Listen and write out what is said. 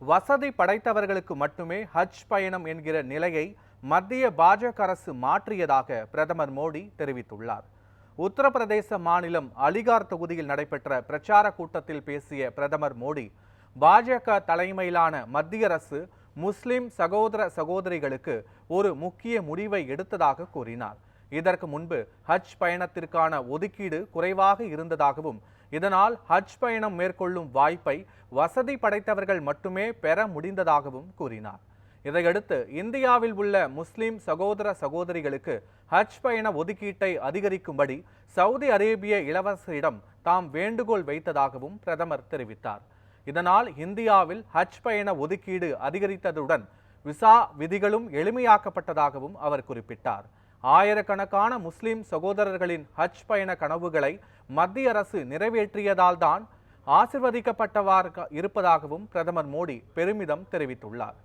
வசதி படைத்தவர்களுக்கு மட்டுமே ஹஜ் பயணம் என்கிற நிலையை மத்திய பாஜக அரசு மாற்றியதாக பிரதமர் மோடி தெரிவித்துள்ளார். உத்தரப்பிரதேச மாநிலம் அலிகார் தொகுதியில் நடைபெற்ற பிரச்சார கூட்டத்தில் பேசிய பிரதமர் மோடி பாஜக தலைமையிலான மத்திய அரசு முஸ்லிம் சகோதர சகோதரிகளுக்கு ஒரு முக்கிய முடிவை எடுத்ததாக கூறினார். இதற்கு முன்பு ஹஜ் பயணத்திற்கான ஒதுக்கீடு குறைவாக இருந்ததாகவும் இதனால் ஹஜ் பயணம் மேற்கொள்ளும் வாய்ப்பை வசதி படைத்தவர்கள் மட்டுமே பெற முடிந்ததாகவும் கூறினார். இதையடுத்து இந்தியாவில் உள்ள முஸ்லிம் சகோதர சகோதரிகளுக்கு ஹஜ் பயண ஒதுக்கீட்டை அதிகரிக்கும்படி சவுதி அரேபிய இளவரசரிடம் தாம் வேண்டுகோள் வைத்ததாகவும் பிரதமர் தெரிவித்தார். இதனால் இந்தியாவில் ஹஜ் பயண ஒதுக்கீடு அதிகரித்ததுடன் விசா விதிகளும் எளிமையாக்கப்பட்டதாகவும் அவர் குறிப்பிட்டார். ஆயிரக்கணக்கான முஸ்லிம் சகோதரர்களின் ஹஜ் பயண கனவுகளை மத்திய அரசு நிறைவேற்றியதால்தான் ஆசிர்வதிக்கப்பட்டவாறு இருப்பதாகவும் பிரதமர் மோடி பெருமிதம் தெரிவித்துள்ளார்.